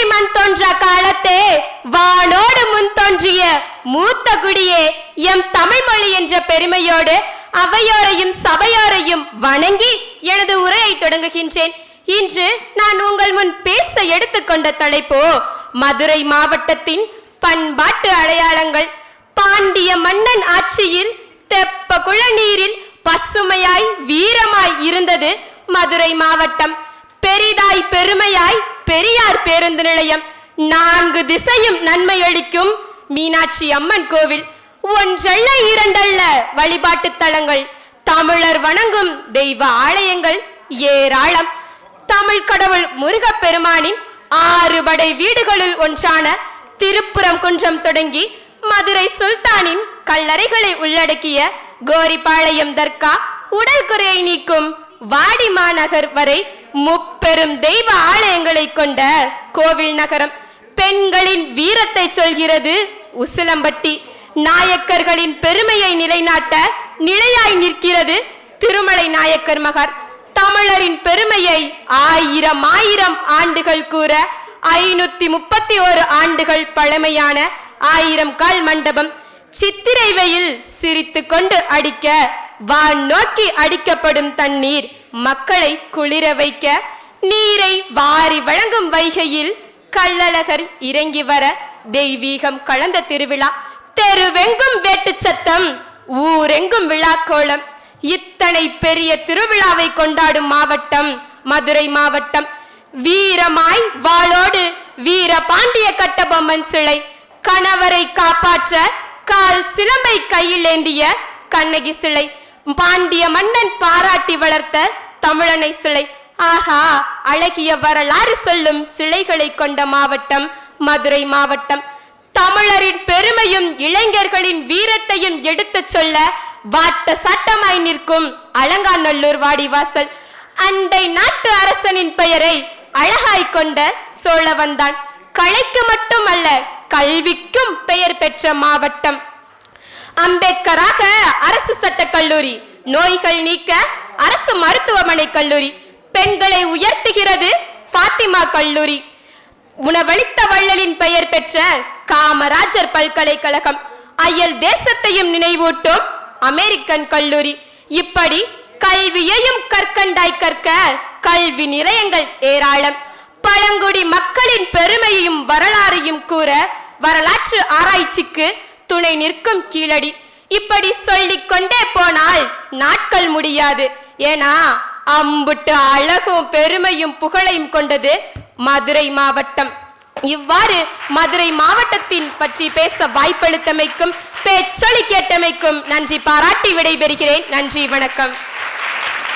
விண்ணில் மண் தோன்ற காலத்தே வானோடு முன் தோன்றிய மூத்த குடியே எம் தமிழ் மொழி என்ற பெருமையோடு அவையோரையும் சபையோரையும் வணங்கி எனது உரையை தொடங்குகின்றேன். இன்று நான் உங்கள் முன் பேச எடுத்துக்கொண்ட தலைப்போ மதுரை மாவட்டத்தின் பண்பாட்டு அடையாளங்கள். பாண்டிய மன்னன் ஆட்சியில் தெப்ப குளநீரில் பசுமையாய் வீரமாய் இருந்தது மதுரை மாவட்டம். பெரிதாய் பெருமையாய் பெரிய பேருந்து நிலையம். நான்கு திசையும் நன்மை அளிக்கும் மீனாட்சி அம்மன் கோவில். ஒன்றல்ல இரண்டல்ல வழிபாட்டு தலங்கள். தமிழர் வணங்கும் தெய்வ ஆலயங்கள் ஏராளம். தமிழ் கடவுள் முருகப்பெருமானின் ஆறு படை வீடுகளில் ஒன்றான திருப்புறம் குன்றம் தொடங்கி மதுரை சுல்தானின் கல்லறைகளை உள்ளடக்கிய கோரிப்பாளையம் தர்கா உடல் குறையை நீக்கும் வாடி மாநகர் வரை முப்பெரும் தெய்வ ஆலயங்களை கொண்ட கோவில் நகரம் பெண்களின் வீரத்தை சொல்கிறது உசிலம்பட்டி. நாயக்கர்களின் பெருமையை நிலைநாட்ட நிலையாய் நிற்கிறது திருமலை நாயக்கர் மகர். தமிழரின் பெருமையை ஆயிரம் ஆயிரம் ஆண்டுகள் கூற ஐநூத்தி முப்பத்தி ஓரு ஆண்டுகள் பழமையான ஆயிரம் கால் மண்டபம் சித்திரை வெயில் சிரித்து கொண்டு அடிக்க வான் நோக்கி அடிக்கப்படும் தண்ணீர். மக்களை குளிர வைக்க நீரை வாரி வழங்கும் வைகையில் கள்ளழகர் இறங்கி வர தெய்வீகம் கலந்த திருவிழா. தெருவெங்கும் வேட்டு சத்தம் ஊரெங்கும் விழாக்கோலம். இத்தனை பெரிய திருவிழாவை கொண்டாடும் மாவட்டம் மதுரை மாவட்டம். வீரமாய் வாளோடு வீர பாண்டிய கட்டபொம்மன் சிலை. கணவரை காப்பாற்ற கால் சிலம்பை கையில் ஏந்திய கண்ணகி சிலை. பாண்டிய மன்னன் பாராட்டி வளர்த்த தமிழனை சிலை. ஆஹா அழகிய வரலாறு சொல்லும் சிலைகளை கொண்ட மாவட்டம் மதுரை மாவட்டம். தமிழரின் பெருமையும் இளைஞர்களின் வீரத்தையும் எடுத்து சொல்ல வாட்ட சட்டமாய் நிற்கும் அலங்காநல்லூர் வாடிவாசல். அண்டை நாட்டு அரசனின் பெயரை அழகாய் கொண்ட சோழவந்தான் கலைக்கு மட்டுமல்ல கல்விக்கும் பெயர் பெற்ற மாவட்டம். அம்பேத்கராக அரசு சட்ட கல்லூரி நோய்கள் நீக்க அரசு மருத்துவமனை கல்லூரி. பெண்களை உயர்த்துகிறது ஃபாத்திமா கல்லூரி. உணவளித்த வள்ளலின் பெயர் பெற்ற காமராஜர் பல்கலைக்கழகம். அயல் தேசத்தையும் நினைவூட்டும் அமெரிக்கன் கல்லூரி. இப்படி கல்வியையும் கற்கண்டாய் கற்க கல்வி நிலையங்கள் ஏராளம். பழங்குடி மக்களின் பெருமையையும் வரலாறையும் கூற வரலாற்று ஆராய்ச்சிக்கு துணை நிற்கும் கீழடி. இப்படி சொல்லிக்கொண்டே போனால் நாட்கள் முடியாது. ஏன்னா அம்புட்டு அழகும் பெருமையும் புகழையும் கொண்டது மதுரை மாவட்டம். இவ்வாறு மதுரை மாவட்டத்தின் பற்றி பேச வாய்ப்பளித்தமைக்கும் பேச்சொலி கேட்டமைக்கும் நன்றி. பாராட்டி விடைபெறுகிறேன். நன்றி வணக்கம்.